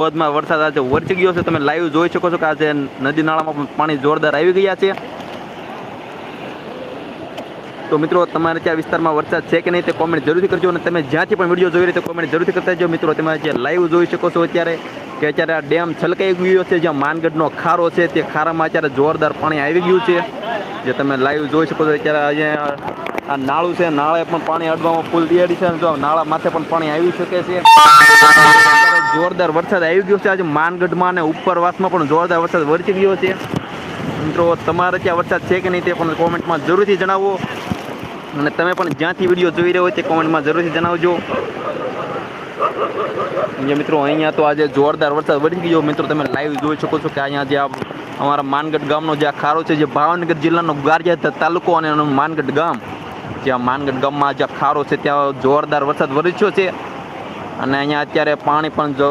ધોધમાં વરસાદ આજે વરસી ગયો છે. તમે લાઈવ જોઈ શકો છો કે આજે નદી નાળામાં પણ જોરદાર આવી ગયા છે. તો મિત્રો, તમારે ત્યાં વિસ્તારમાં વરસાદ છે કે નહીં તે કોમેન્ટ જરૂરથી કરજો અને તમે જ્યાંથી પણ વીડિયો જોઈ રહ્યા કોમેન્ટ જરૂરથી કરતા જો મિત્રો, તમે જે લાઈવ જોઈ શકો છો અત્યારે કે અત્યારે આ ડેમ છલકાઈ ગયો છે, જ્યાં માનગઢનો ખારો છે, તે ખારામાં અત્યારે જોરદાર પાણી આવી ગયું છે. જે તમે લાઈવ જોઈ શકો છો અત્યારે અહીંયા આ નાળું છે, નાળે પણ પાણી અડવામાં ફૂલ તૈયારી છે અને નાળા માથે પણ પાણી આવી શકે છે. જોરદાર વરસાદ આવી ગયો છે. આજે માનગઢમાં અને ઉપરવાસમાં પણ જોરદાર વરસાદ વરસી ગયો છે. મિત્રો, તમારે ત્યાં વરસાદ છે કે નહીં તે પણ કોમેન્ટમાં જરૂરથી જણાવો. અને તમે પણ જ્યાંથી વીડિયો જોઈ રહ્યો હોય તે કોમેન્ટમાં જરૂરથી જણાવજો. જે મિત્રો, અહીંયા તો આજે જોરદાર વરસાદ વરસી ગયો. મિત્રો, તમે લાઈવ જોઈ શકો છો કે અહીંયા જે આ અમારા માનગઢ ગામનો જે આ ખારો છે, જે ભાવનગર જિલ્લાનો ગારિયા તાલુકો અને માનગઢ ગામ. જ્યાં માનગઢ ગામમાં જે ખારો છે, ત્યાં જોરદાર વરસાદ વરસ્યો છે. અને અહીંયા અત્યારે પાણી પણ જો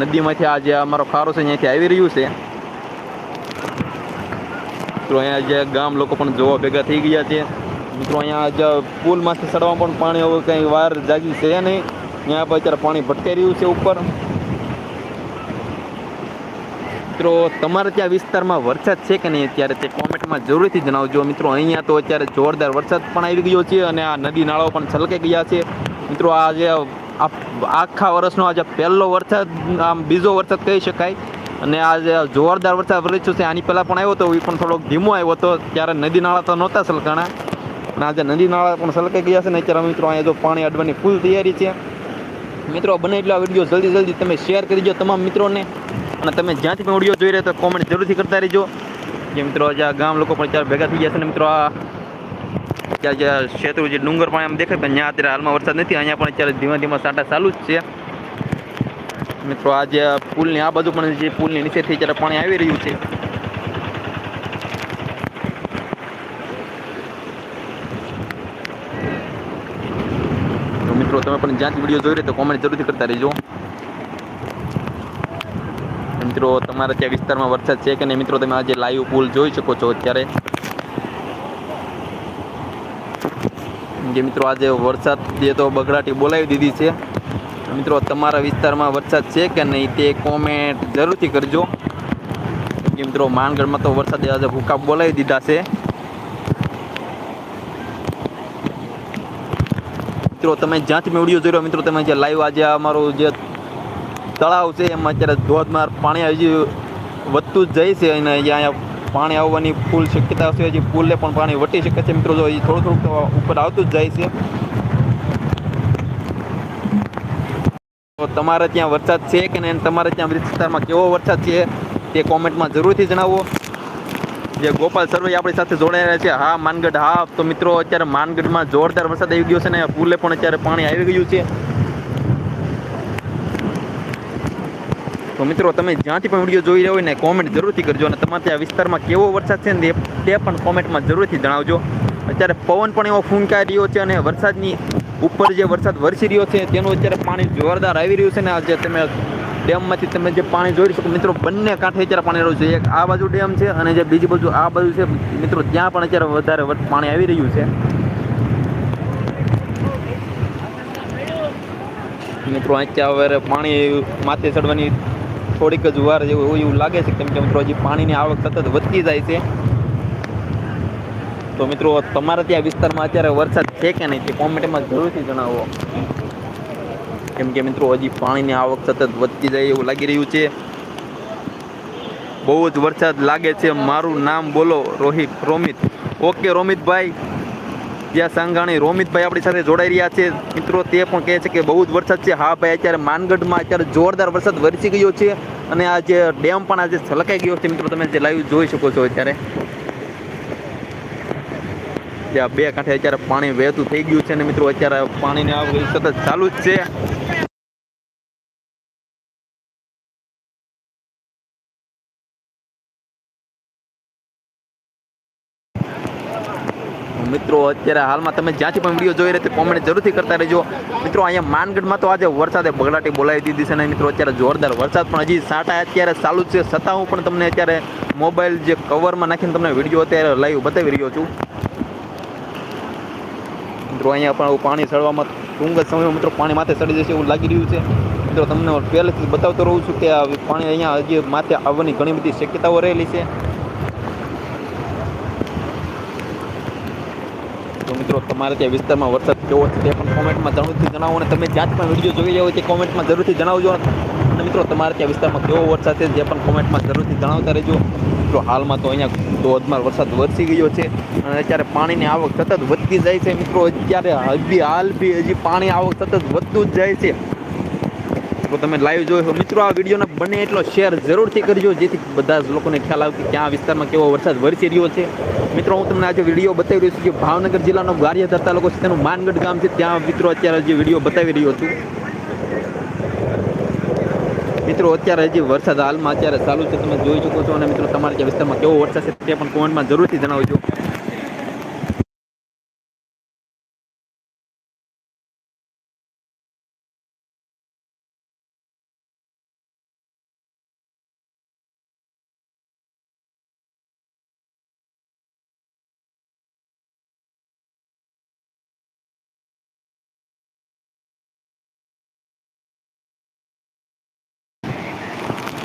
નદીમાંથી આ જે અમારો ખારો છે અહીંયાથી આવી રહ્યું છે. મિત્રો, અહીંયા જે ગામ લોકો પણ જોવા ભેગા થઈ ગયા છે. મિત્રો, અહીંયા જે પુલમાંથી ચડવા પણ પાણી હવે કંઈ વાર જાગી છે નહીં. અહીંયા પર અત્યારે પાણી ભટકાઈ રહ્યું છે ઉપર. મિત્રો, તમારે ત્યાં વિસ્તારમાં વરસાદ છે કે નહીં અત્યારે તે કોમેન્ટમાં જરૂરથી જણાવજો. મિત્રો, અહીંયા તો અત્યારે જોરદાર વરસાદ પણ આવી ગયો છે અને આ નદી નાળાઓ પણ છલકાઈ ગયા છે. મિત્રો, આ જે આ આખા વર્ષનો આજે પહેલો વરસાદ, આમ બીજો વરસાદ કહી શકાય. અને આજે જોરદાર વરસાદ વરસ્યો છે, આની પહેલાં પણ આવ્યો હતો, એ પણ થોડોક ધીમો આવ્યો હતો. ત્યારે નદી નાળા તો નહોતા સલકાણા. અને આજે નદી નાળા પણ સલકાઈ ગયા છે ને અત્યારે મિત્રો અહીંયા જો પાણી અડવાની ફૂલ તૈયારી છે. મિત્રો બને એટલા વીડિયો જલ્દી જલ્દી તમે શેર કરી દો તમામ મિત્રોને. અને તમે જ્યાંથી પણ વીડિયો જોઈ રહ્યા તો કોમેન્ટ જરૂરથી કરતા રહેજો. જે મિત્રો આજે ગામ લોકો પણ અત્યારે ભેગા થઈ ગયા છે ને મિત્રો, આ ત્યાં જે ક્ષેત્રો જે ડુંગર પણ આમ દેખાય, પણ ત્યાં અત્યારે હાલમાં વરસાદ નથી. અહીંયા પણ અત્યારે ધીમા ધીમા સાંટા ચાલુ જ છે. મિત્રો, આ જે પુલની, આ બાજુ પણ જે પુલની નીચેથી અત્યારે પાણી આવી રહ્યું છે. તો મિત્રો, તમે પણ જ્યાંથી વીડિયો જોઈ રહ્યા તો કોમેન્ટ જરૂરથી કરતા રહેજો. મિત્રો, તમારા ત્યાં વિસ્તારમાં વરસાદ છે કે નહીં? મિત્રો, તમે આજે લાઈવ પુલ જોઈ શકો છો અત્યારે. જે મિત્રો આજે વરસાદ જે તો બગડાટી બોલાવી દીધી છે. મિત્રો, તમારા વિસ્તારમાં વરસાદ છે કે નહીં તે કોમેન્ટ જરૂરથી કરજો. કે મિત્રો માનગઢમાં તો વરસાદ આજે ભૂકા બોલાવી દીધા છે. મિત્રો, તમે જ્યાંથી મેં વીડિયો જોઈ રહ્યો મિત્રો, તમે જે લાઈવ આજે અમારું જે તળાવ છે, એમાં અત્યારે ધોધમાર પાણી હજી વધતું જ જાય છે અને અહીંયા પાણી આવવાની ફૂલ શક્યતા છે. હજી પુલને પણ પાણી વટી શકે છે. મિત્રો, જો એ થોડું થોડુંક ઉપર આવતું જ જાય છે. તો તમારે ત્યાં વરસાદ છે કે નહીં? તમારે ત્યાં વિસ્તારમાં કેવો વરસાદ છે તે કોમેન્ટમાં જરૂરથી જણાવો. જે ગોપાલ સર્વે આપણી સાથે જોડાયેલા છે. હા, માનગઢ. હા, તો મિત્રો, અત્યારે માનગઢમાં જોરદાર વરસાદ આવી ગયો છે ને પુલે પણ અત્યારે પાણી આવી ગયું છે. તો મિત્રો, તમે જ્યાંથી પણ વીડિયો જોઈ રહ્યા હોય ને કોમેન્ટ જરૂરથી કરજો અને તમારે ત્યાં વિસ્તારમાં કેવો વરસાદ છે ને તે- પણ કોમેન્ટમાં જરૂરથી જણાવજો. અત્યારે પવન પણ એવો ફૂંકાઈ રહ્યો છે અને વરસાદની ઉપર જે વરસાદ વરસી રહ્યો છે, તેનું અત્યારે પાણી જોરદાર આવી રહ્યું છે ને આજે તમે ડેમમાંથી તમે જે પાણી જોઈ શકો, મિત્રો, બંને કાંઠે અત્યારે પાણી રહ્યું છે. એક આ બાજુ ડેમ છે અને જે બીજી બાજુ આ બાજુ છે, મિત્રો, ત્યાં પણ અત્યારે વધારે પાણી આવી રહ્યું છે. મિત્રો અત્યારે પાણી માથે ચડવાની થોડીક જ વાર જેવું એવું લાગે છે, કેમ કે મિત્રો હજી પાણીની આવક સતત વધતી જાય છે. તો મિત્રો, તમારા ત્યાં વિસ્તારમાં અત્યારે વરસાદ છે કે નહીં તે કોમેન્ટમાં જરૂરથી જણાવો. કેમ કે મિત્રો, હજી પાણીની આવક સતત વધતી જાય એવું લાગી રહ્યું છે. બહુ જ વરસાદ લાગે છે. મારું નામ બોલો, રોહિત રોમિત. ઓકે, રોમિતભાઈ. જ્યાં સંઘાણી રોમિતભાઈ આપણી સાથે જોડાઈ રહ્યા છે. મિત્રો, તે પણ કહે છે કે બહુ જ વરસાદ છે. હા ભાઈ, અત્યારે માનગઢમાં અત્યારે જોરદાર વરસાદ વરસી ગયો છે અને આ જે ડેમ પણ આજે છલકાઈ ગયો છે. મિત્રો, તમે જે લાઈવ જોઈ શકો છો અત્યારે. જ્યાં બે કાંઠે અત્યારે પાણી વહેતું થઈ ગયું છે અને મિત્રો, અત્યારે પાણીની આવક સતત ચાલુ જ છે. મિત્રો, અત્યારે હાલમાં તમે જ્યાંથી પણ વીડિયો જોઈ રહ્યા કોમેન્ટ જરૂરથી કરતા રહેજો. મિત્રો, અહીંયા માનગઢમાં તો આજે વરસાદે બગડાટી બોલાવી દીધી છે અને મિત્રો, અત્યારે જોરદાર વરસાદ પણ હજી સાટા અત્યારે ચાલુ છે. છતાં હું પણ તમને અત્યારે મોબાઈલ જે કવરમાં નાખીને તમને વીડિયો અત્યારે લાઈવ બતાવી રહ્યો છું. મિત્રો, અહીંયા પણ પાણી ચડવામાં ટૂંક જ સમયમાં મિત્રો પાણી માથે ચડી જશે એવું લાગી રહ્યું છે. મિત્રો, તમને પહેલેથી બતાવતો રહું છું કે પાણી અહીંયા હજી માથે આવવાની ઘણી બધી શક્યતાઓ રહેલી છે. મિત્રો, તમારે ત્યાં વિસ્તારમાં વરસાદ કેવો છે તે પણ કોમેન્ટમાં જરૂરથી જણાવો અને તમે જ્યાં પણ વીડિયો જોઈ રહ્યા હોય તે કોમેન્ટમાં જરૂરથી જણાવજો. અને મિત્રો, તમારે ત્યાં વિસ્તારમાં કેવો વરસાદ છે તે પણ કોમેન્ટમાં જરૂરથી જણાવતા રહેજો. મિત્રો, હાલમાં તો અહીંયા ધોધમાર વરસાદ વરસી ગયો છે અને અત્યારે પાણીની આવક સતત વધતી જાય છે. મિત્રો, અત્યારે હજી હાલ બી હજી પાણી આવક સતત વધતું જ જાય છે. તો તમે લાઈવ જોયો મિત્રો, આ વિડીયોને બને એટલો શેર જરૂરથી કરજો, જેથી બધા જ લોકોને ખ્યાલ આવે કે ક્યાં વિસ્તારમાં કેવો વરસાદ વરસી રહ્યો છે. મિત્રો, હું તમને આજે વીડિયો બતાવી રહ્યો છું કે ભાવનગર જિલ્લાનો ગારિયા તાલુકો છે, તેનું માનગઢ ગામ છે. ત્યાં મિત્રો અત્યારે જે વીડિયો બતાવી રહ્યો છું. મિત્રો, અત્યારે હજી વરસાદ હાલમાં અત્યારે ચાલુ છે. તમે જોઈ શકો છો અને મિત્રો, તમારા જે વિસ્તારમાં કેવો વરસાદ છે તે પણ કોમેન્ટમાં જરૂરથી જણાવજો.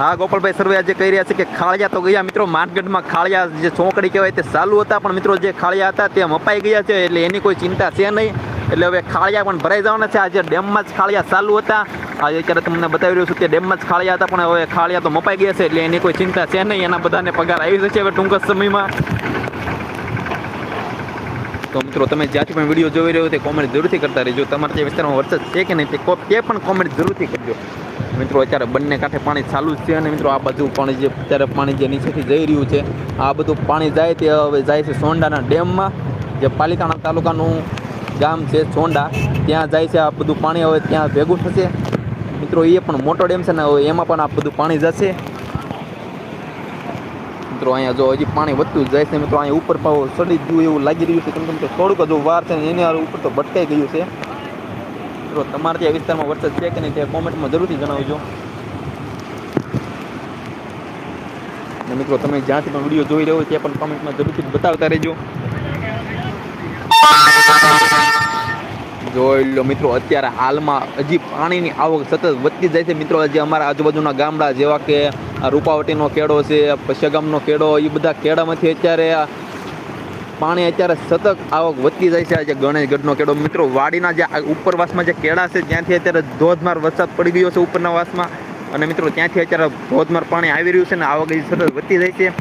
હા, ગોપાલભાઈ સર્વે આજે કહી રહ્યા છે કે ખાળિયા તો ગયા મિત્રો માર્કેટમાં ખાળિયા જે ચોકડી કહેવાય તે ચાલુ હતા, પણ મિત્રો જે ખાળિયા હતા તે મપાઈ ગયા છે, એટલે એની કોઈ ચિંતા છે નહીં. એટલે હવે ખાળિયા પણ ભરાઈ જવાના છે. આજે ડેમમાં જ ખાળિયા ચાલુ હતા. આજે અત્યારે તમને બતાવી રહ્યો છું કે ડેમમાં જ ખાળિયા હતા, પણ હવે ખાળિયા તો મપાઈ ગયા છે, એટલે એની કોઈ ચિંતા છે નહીં. એના બધાને પગાર આવી જશે હવે ટૂંક સમયમાં. તો મિત્રો, તમે જ્યાંથી પણ વીડિયો જોઈ રહ્યો તે કોમેન્ટ જરૂરથી કરતા રહેજો. તમારા જે વિસ્તારમાં વરસાદ છે કે નહીં તે તે પણ કોમેન્ટ જરૂરથી કરજો. મિત્રો, અત્યારે બંને કાંઠે પાણી ચાલુ જ છે અને મિત્રો, આ બાજુ પાણી જે, અત્યારે પાણી જે નીચેથી જઈ રહ્યું છે, આ બધું પાણી જાય તે હવે જાય છે સોંડાના ડેમમાં, જે પાલિતાણા તાલુકાનું ગામ છે સોંડા, ત્યાં જાય છે આ બધું પાણી હવે ત્યાં ભેગું થશે. મિત્રો, એ પણ મોટો ડેમ છે ને, હવે એમાં પણ આ બધું પાણી જશે. મિત્રો, અહીંયા જો હજી પાણી વધતું જાય છે, મિત્રો, અહીંયા ઉપર પાવ સડી ગયું એવું લાગી રહ્યું છે. કેમ કે થોડુંક જ વાર છે ને, એની ઉપર તો ભટકાઈ ગયું છે. મિત્રો તમારા ત્યાં વિસ્તારમાં વરસાદ છે કે નહીં તે કોમેન્ટમાં જરૂરથી જણાવજો. અને મિત્રો, તમે જ્યાંથી પણ વીડિયો જોઈ રહ્યો હોય તે પણ કોમેન્ટમાં જરૂરથી બતાવતા રહેજો. જોઈ લો મિત્રો, અત્યારે હાલમાં હજી પાણીની આવક સતત વધતી જાય છે. મિત્રો હજી અમારા આજુબાજુના ગામડા જેવા કે રૂપાવટીનો કેળો છે પશ્ચગામનો કેળો એ બધા કેળામાંથી અત્યારે પાણી અત્યારે સતત આવક વધતી જાય છે. આજે ગણેશગઢનો કેળો મિત્રો, વાડીના જે ઉપરવાસમાં જે કેળા છે, ત્યાંથી અત્યારે ધોધમાર વરસાદ પડી ગયો છે ઉપરના વાસમાં. અને મિત્રો, ત્યાંથી અત્યારે ધોધમાર પાણી આવી રહ્યું છે ને આવક સતત વધતી જાય છે.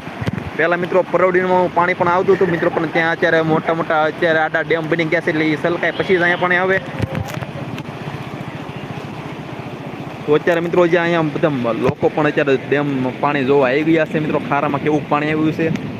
પહેલાં મિત્રો પરવડીનું પાણી પણ આવતું હતું. મિત્રો, પણ ત્યાં અત્યારે મોટા મોટા અત્યારે આડા ડેમ બની ગયા છે એટલે એ સલકાય પછી જ અહીંયા પાણી આવે. તો અત્યારે મિત્રો, જે અહીંયા બધા લોકો પણ અત્યારે ડેમ પાણી જોવા આવી ગયા છે. મિત્રો, ખારામાં કેવું પાણી આવ્યું છે?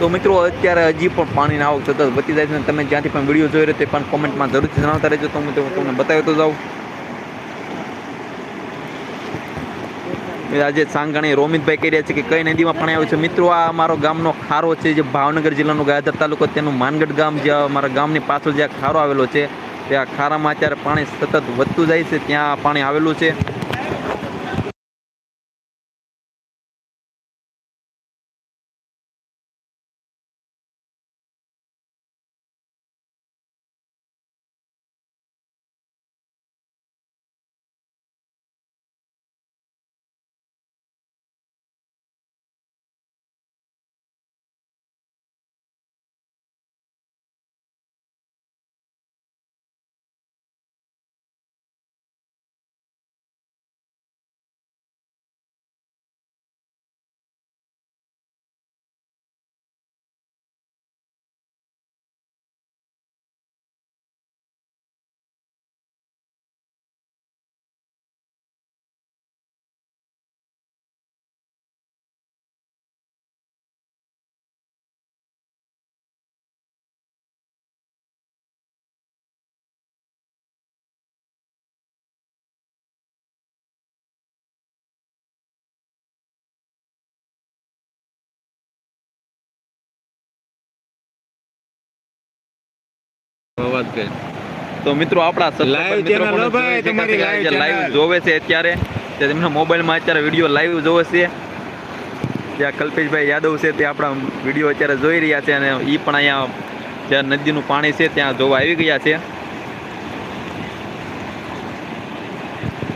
તો મિત્રો, અત્યારે હજી પણ પાણીની આવક સતત વધતી જાય છે તમે જ્યાંથી પણ વીડિયો જોઈ રહ્યો તે પણ કોમેન્ટમાં જરૂરથી જણાવતા રહેજો. તો હું તમને બતાવતો જાઉં. આજે સાંગણી રોમિતભાઈ કહી રહ્યા છે કે કઈ નદીમાં પાણી આવ્યું છે? મિત્રો, આ અમારો ગામનો ખારો છે, જે ભાવનગર જિલ્લાનો ગાયધર તાલુકો તેનું માનગઢ ગામ જે અમારા ગામની પાછળ જે ખારો આવેલો છે, તે આ ખારામાં અત્યારે પાણી સતત વધતું જાય છે, ત્યાં પાણી આવેલું છે. વાત કરી. તો મિત્રો આપણા લાઈવ ચેનલ ભાઈ, તમારી લાઈવ. લાઈવ જોવે છે અત્યારે. તે તેમના મોબાઈલમાં અત્યારે વીડિયો લાઈવ જોવે છે. ત્યાં કલ્પેશભાઈ યાદવ છે તે આપણા વીડિયો અત્યારે જોઈ રહ્યા છે અને એ પણ અહીંયા જ્યાં નદીનું પાણી છે ત્યાં જોવા આવી ગયા છે.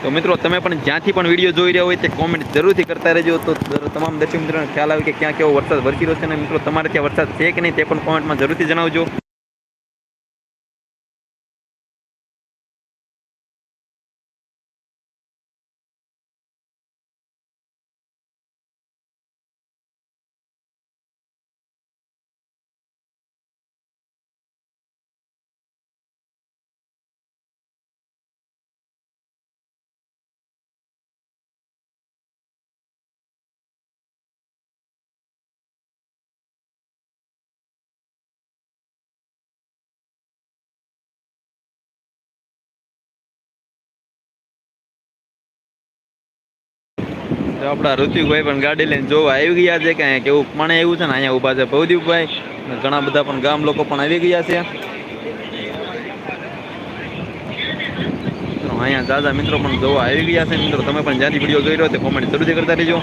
તો મિત્રો તમે પણ જ્યાંથી પણ વીડિયો જોઈ રહ્યા હોય તે કોમેન્ટ જરૂરથી કરતા રહેજો. તો તમામ દર્શક મિત્રોને ખ્યાલ આવે કે ક્યાં કેવો વરસાદ વરસી રહ્યો છે અને મિત્રો તમારે ત્યાં વરસાદ છે કે નહીં તે પણ કોમેન્ટમાં જરૂરથી જણાવજો. તો આપણા ઋતિકભાઈ પણ ગાડી લઈને જોવા આવી ગયા છે કે કેવું પાણી એવું છે ને અહીંયા ઊભા છે ભવદીપભાઈ. ઘણા બધા પણ ગામ લોકો પણ આવી ગયા છે. અહીંયા દાદા મિત્રો પણ જોવા આવી ગયા છે. મિત્રો, તમે પણ જ્યાંથી વીડિયો જોઈ રહ્યો તે કોમેન્ટ જરૂરથી કરતા રહેજો.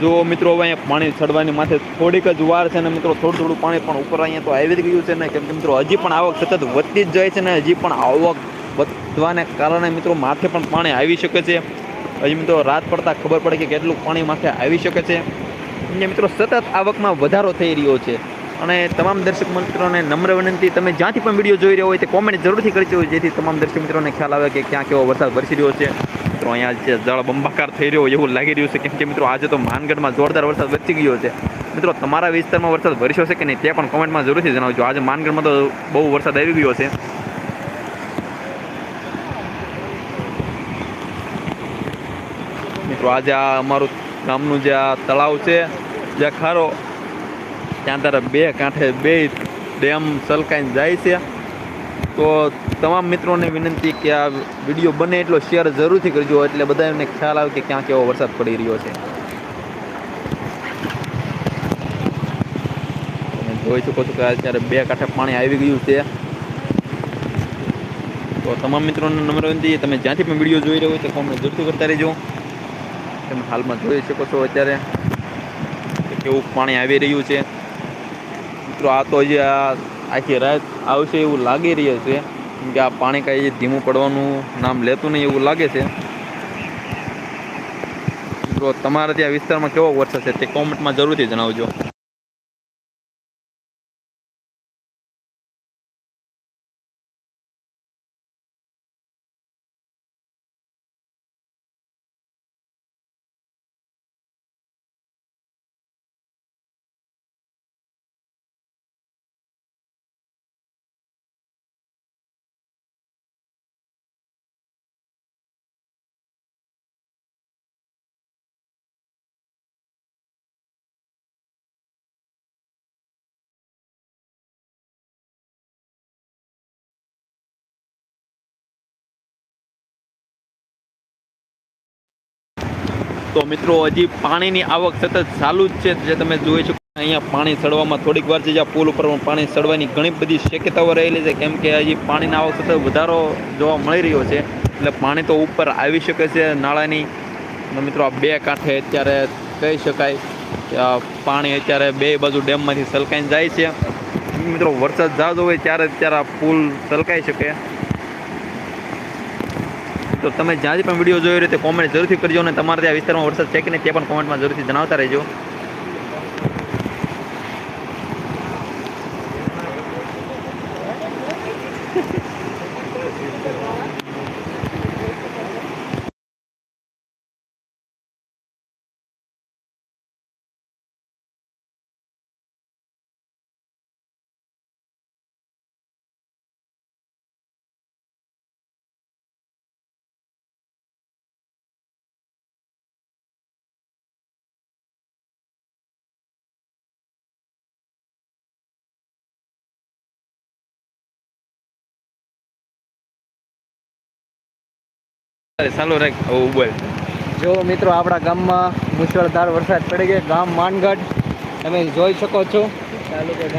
જો મિત્રો, હવે અહીંયા પાણી ચડવાની માથે થોડીક જ વાર છે ને મિત્રો, થોડું થોડું પાણી પણ ઉપર અહીંયા તો આવી જ ગયું છે ને, કેમ કે મિત્રો, હજી પણ આવક સતત વધતી જ જાય છે ને, હજી પણ આવક વધવાને કારણે મિત્રો માથે પણ પાણી આવી શકે છે. હજી મિત્રો રાત પડતા ખબર પડે કે કેટલું પાણી માથે આવી શકે છે. અહીંયા મિત્રો, સતત આવકમાં વધારો થઈ રહ્યો છે. અને તમામ દર્શક મિત્રોને નમ્ર વિનંતી, તમે જ્યાંથી પણ વીડિયો જોઈ રહ્યો હોય તે કોમેન્ટ જરૂરથી કરજો જેથી તમામ દર્શક મિત્રોને ખ્યાલ આવે કે ક્યાં કેવો વરસાદ વરસી રહ્યો છે. મિત્રો, અહીંયા જે જળ બંબાકાર થઈ રહ્યો હોય એવું લાગી રહ્યું છે. કેમ કે મિત્રો, આજે તો માનગઢમાં જોરદાર વરસાદ વરસી ગયો છે. મિત્રો, તમારા વિસ્તારમાં વરસાદ વરસ્યો છે કે નહીં તે પણ કોમેન્ટમાં જરૂરથી જણાવજો. આજે માનગઢમાં તો બહુ વરસાદ આવી ગયો છે. મિત્રો, આજે આ અમારું ગામનું જે આ તળાવ છે, જે ખારો, ત્યાં તારે બે કાંઠે બે ડેમ સલકાઈને જાય છે. તો તમામ મિત્રોને વિનંતી કે આ વીડિયો બને એટલો શેર જરૂરથી કરજો, એટલે બધા એમને ખ્યાલ આવે કે ક્યાં કેવો વરસાદ પડી રહ્યો છે. જોઈ શકો છો કે અત્યારે બે કાંઠે પાણી આવી ગયું છે. તો તમામ મિત્રોને નમ્ર વિનંતી, તમે જ્યાંથી પણ વીડિયો જોઈ રહ્યો હોય તો કોમેન્ટ જરૂરથી કરતા રહેજો. તમે હાલમાં જોઈ શકો છો અત્યારે કેવું પાણી આવી રહ્યું છે. મિત્રો, આ તો આ આખી રાત આવશે એવું લાગી રહ્યું છે. કેમ કે આ પાણી કાંઈ ધીમું પડવાનું નામ લેતું નહીં એવું લાગે છે. મિત્રો તમારા ત્યાં વિસ્તારમાં કેવો વરસાદ છે તે કોમેન્ટમાં જરૂરથી જણાવજો. તો મિત્રો, હજી પાણીની આવક સતત ચાલુ જ છે. જે તમે જોઈ શકો અહીંયા પાણી સડવામાં થોડીક વાર છે. જ્યાં પુલ ઉપર પાણી સડવાની ઘણી બધી શક્યતાઓ રહેલી છે. કેમ કે હજી પાણીની આવક સતત વધારો જોવા મળી રહ્યો છે. એટલે પાણી તો ઉપર આવી શકે છે નાળાની. મિત્રો, આ બે કાંઠે અત્યારે કહી શકાય પાણી અત્યારે બે બાજુ ડેમમાંથી સલકાઈને જાય છે. મિત્રો, વરસાદ જાજો હોય ત્યારે ત્યારે આ પુલ સલકાઈ શકે. તો તમે જ્યાંથી પણ વીડિયો જોયો રહ્યો તે કોમેન્ટ જરૂરથી કરજો અને તમારે ત્યાં વિસ્તારમાં વરસાદ છે કે નહીં તે પણ કોમેન્ટમાં જરૂરથી જણાવતા રહેજો. ચાલુ રાખ ઓ બોલ જો મિત્રો આપણા ગામમાં મુશળધાર વરસાદ પડી ગયો. ગામ માનગઢ તમે જોઈ શકો છો.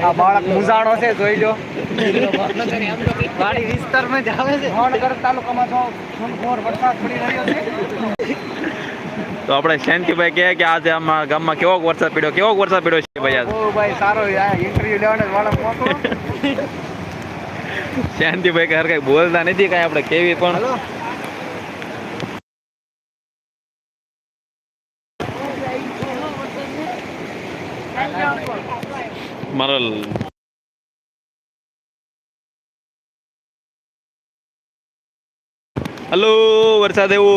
આ બાળક મુઝાણો છે જોઈ લો. વાડી વિસ્તારમાં જ આવે છે. ભાવનગર તાલુકામાં જો ઘનઘોર વરસાદ પડી રહ્યો છે. તો આપણે શાંતિભાઈ કહે કે આજે આમાં ગામમાં કેવો વરસાદ પડ્યો કેવો વરસાદ પડ્યો છે ભાઈ આજ? ભાઈ સારો ઇન્ટરવ્યુ લેવાનો વાળા મોકલો શાંતિભાઈ કે હર કઈ બોલતા નથી કઈ આપણે કેવી પણ મારો હલો વરસાદ એવો.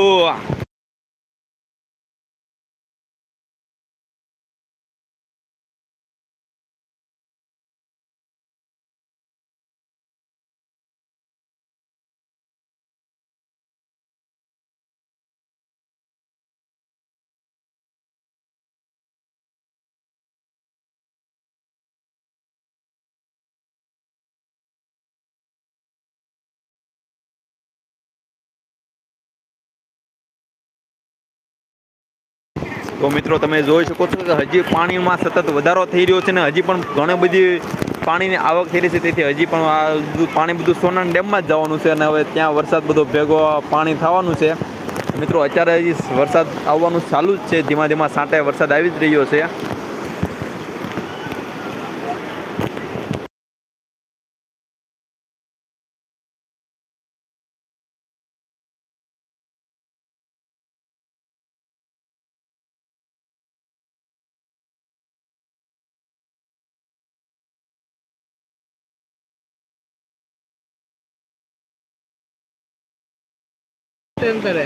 તો મિત્રો તમે જોઈ શકો છો કે હજી પાણીમાં સતત વધારો થઈ રહ્યો છે ને હજી પણ ઘણી બધી પાણીની આવક થઈ રહી છે. તેથી હજી પણ આ પાણી બધું સોનાના ડેમમાં જ જવાનું છે અને હવે ત્યાં વરસાદ બધો ભેગો પાણી થવાનું છે. મિત્રો અત્યારે હજી વરસાદ આવવાનું ચાલુ જ છે. ધીમા ધીમા સાંટે વરસાદ આવી જ રહ્યો છે.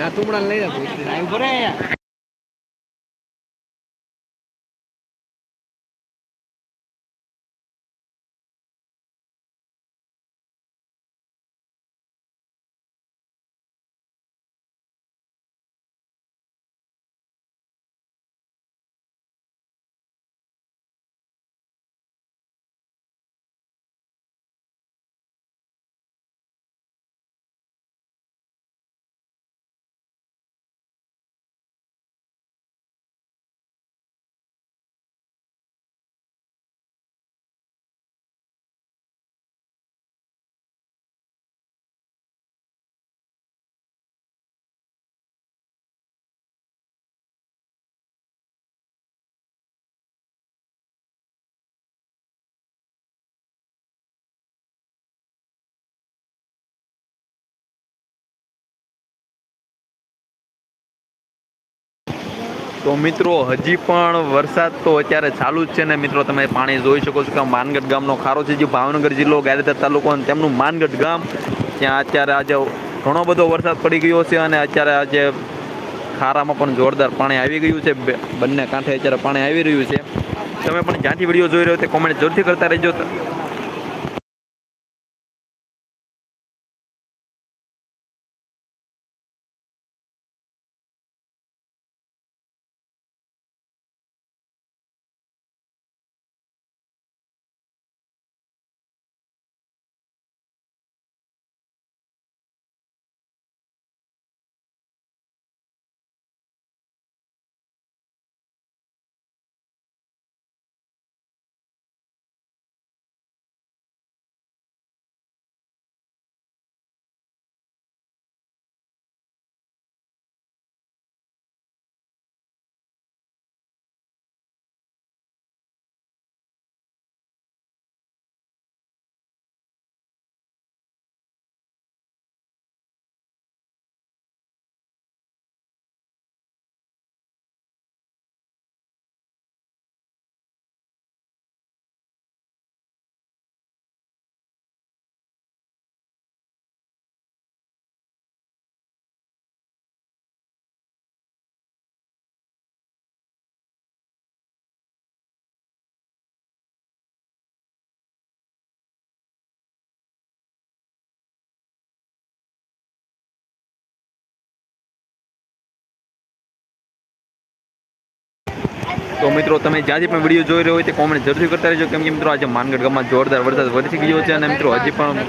આ તુમડા લઈ જા તો મિત્રો, હજી પણ વરસાદ તો અત્યારે ચાલુ જ છે ને મિત્રો, તમે પાણી જોઈ શકો છો કે માનગઢ ગામનો ખારો છે, જે ભાવનગર જિલ્લો ગારિયાધાર તાલુકો અને તેમનું માનગઢ ગામ, ત્યાં અત્યારે આજે ઘણો બધો વરસાદ પડી ગયો છે અને અત્યારે આજે ખારામાં પણ જોરદાર પાણી આવી ગયું છે બંને કાંઠે અત્યારે પાણી આવી રહ્યું છે. તમે પણ જ્યાંથી વીડિયો જોઈ રહ્યો તે કોમેન્ટ જરૂરથી કરતા રહેજો. તો મિત્રો, તમે જ્યાંથી પણ વીડિયો જોઈ રહ્યો હોય તે કોમેન્ટ જરૂરથી કરતા રહેજો. કેમ કે મિત્રો, આજે માનગઢ ગામમાં જોરદાર વરસાદ વરસી ગયો છે અને મિત્રો, હજી પણ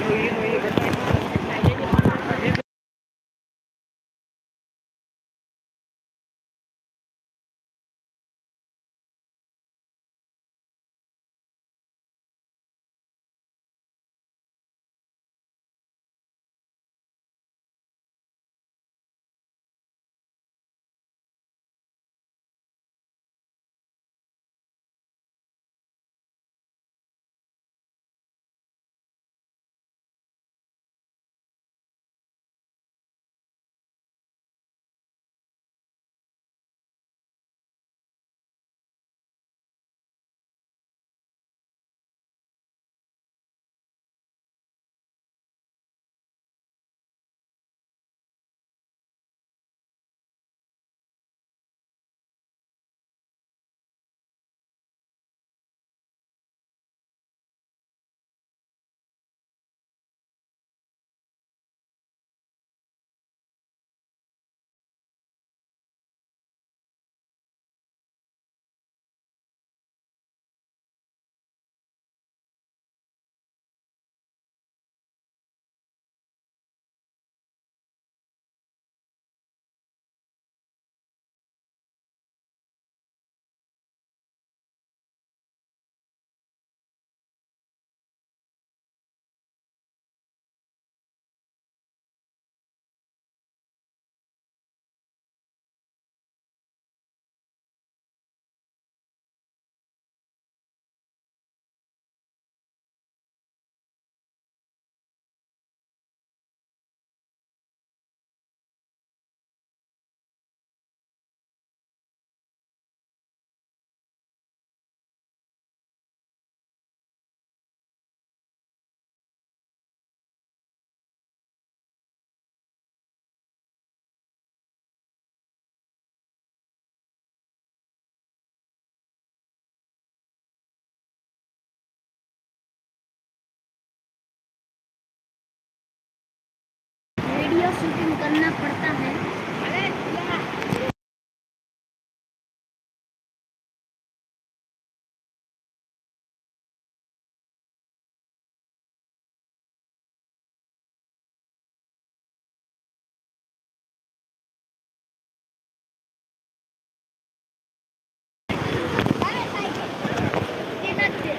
కొన్నప్పుడు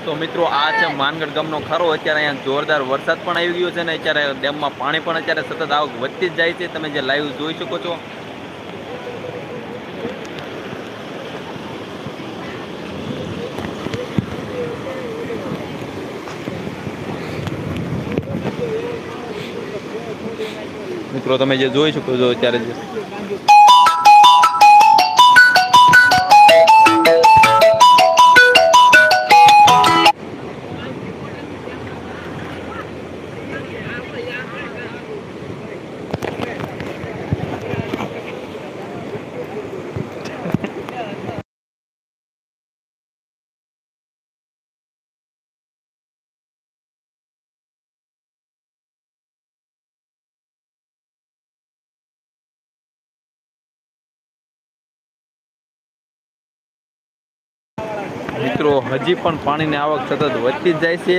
તો મિત્રો, આ છે માનગઢ ગામનો ખરો. અત્યારે અહીંયા જોરદાર વરસાદ પણ આવી ગયો છે ને અત્યારે ડેમમાં પાણી પણ અત્યારે સતત આવક વધતી જ જાય છે. તમે જે લાઈવ જોઈ શકો છો. મિત્રો, તમે જે જોઈ શકો છો અત્યારે મિત્રો, હજી પણ પાણીની આવક સતત વધતી જ જાય છે.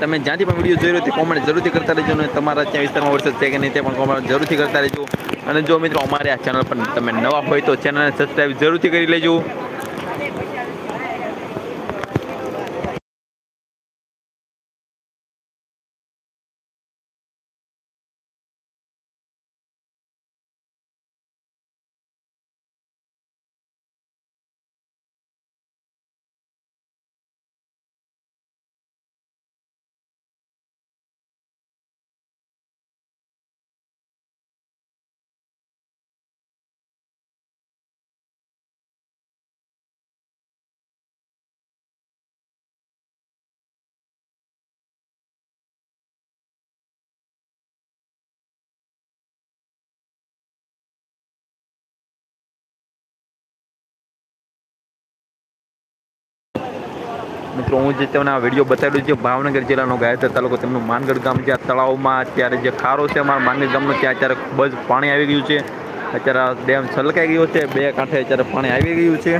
તમે જ્યાંથી પણ વીડિયો જોઈ રહ્યો તે કોમેન્ટ જરૂરથી કરતા રહેજો અને તમારા ત્યાં વિસ્તારમાં વરસાદ છે કે નહીં તે પણ કોમેન્ટ જરૂરથી કરતા રહેજો. અને જો મિત્રો અમારે આ ચેનલ પર તમે નવા હોય તો ચેનલને સબસ્ક્રાઈબ જરૂરથી કરી લેજો. મિત્રો, હું જે તમને આ વીડિયો બતાવ્યો છે, ભાવનગર જિલ્લાનો ગાયત્રી તાલુકો, તેમનું માનગઢ ગામ જ્યાં તળાવમાં અત્યારે જે ખારો છે અમારા માનગઢ ગામનો, ત્યાં અત્યારે ખૂબ જ પાણી આવી ગયું છે. અત્યારે ડેમ છલકાઈ ગયો છે, બે કાંઠે અત્યારે પાણી આવી ગયું છે.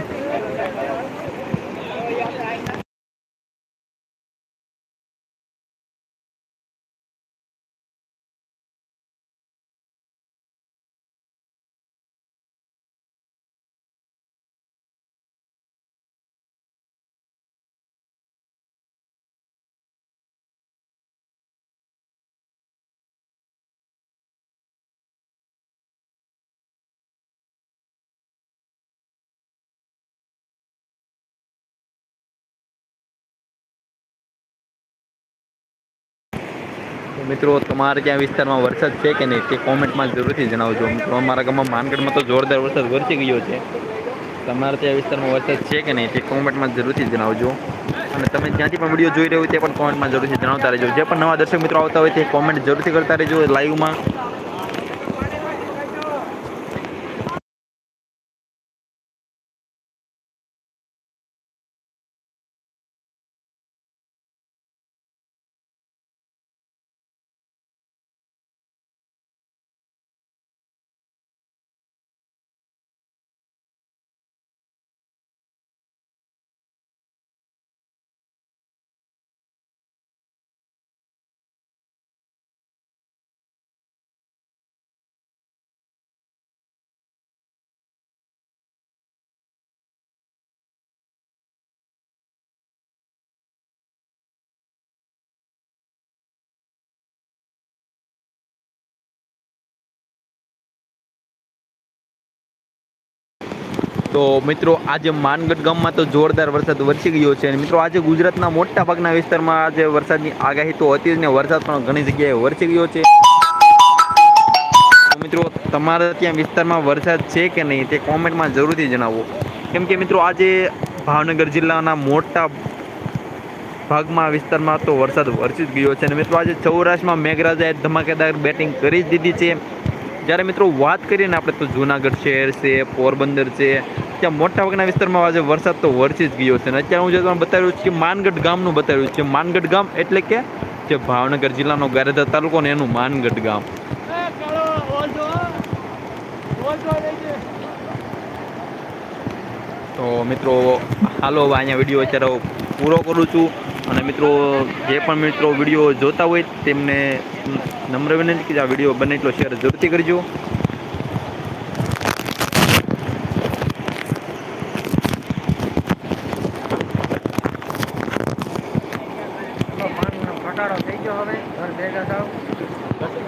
મિત્રો, તમારે ત્યાં વિસ્તારમાં વરસાદ છે કે નહીં તે કોમેન્ટમાં જરૂરથી જણાવજો. મિત્રો, અમારા ગામમાં માનગઢમાં તો જોરદાર વરસાદ વરસી ગયો છે. તમારે ત્યાં વિસ્તારમાં વરસાદ છે કે નહીં તે કોમેન્ટમાં જરૂરથી જણાવજો. અને તમે જ્યાંથી પણ વીડિયો જોઈ રહ્યો તે પણ કોમેન્ટમાં જરૂરથી જણાવતા રહેજો. જે પણ નવા દર્શક મિત્રો આવતા હોય તે કોમેન્ટ જરૂરથી કરતા રહેજો લાઈવમાં. તો મિત્રો આજે માનગઢ ગામમાં તો જોરદાર વરસાદ વરસી ગયો છે અને મિત્રો આજે ગુજરાતના મોટા ભાગના વિસ્તારમાં આજે વરસાદની આગાહી તો હતી જ ને વરસાદ પણ ઘણી જગ્યાએ વરસી ગયો છે. મિત્રો તમારા ત્યાં વિસ્તારમાં વરસાદ છે કે નહીં તે કોમેન્ટમાં જરૂરથી જણાવો. કેમ કે મિત્રો આજે ભાવનગર જિલ્લાના મોટા ભાગમાં વિસ્તારમાં તો વરસાદ વરસી જ ગયો છે અને મિત્રો આજે સૌરાષ્ટ્રમાં મેઘરાજાએ ધમાકેદાર બેટિંગ કરી જ દીધી છે. જ્યારે મિત્રો વાત કરીએ ને આપણે તો જુનાગઢ શહેર છે, પોરબંદર છે, ત્યાં મોટા ભાગના વિસ્તારમાં આજે વરસાદ તો વરસી જ ગયો છે અને અત્યારે હું જે તમને બતાવ્યું છે માનગઢ ગામનું બતાવ્યું છે. માનગઢ ગામ એટલે કે જે ભાવનગર જિલ્લાનો ગારેધા તાલુકો ને એનું માનગઢ ગામ. તો મિત્રો, હાલો અહીંયા વીડિયો અત્યારે પૂરો કરું છું. અને મિત્રો, જે પણ મિત્રો વીડિયો જોતા હોય તેમને નમ્ર વિનંતી કે આ વીડિયો બને એટલો શેર જરૂરથી કરજો.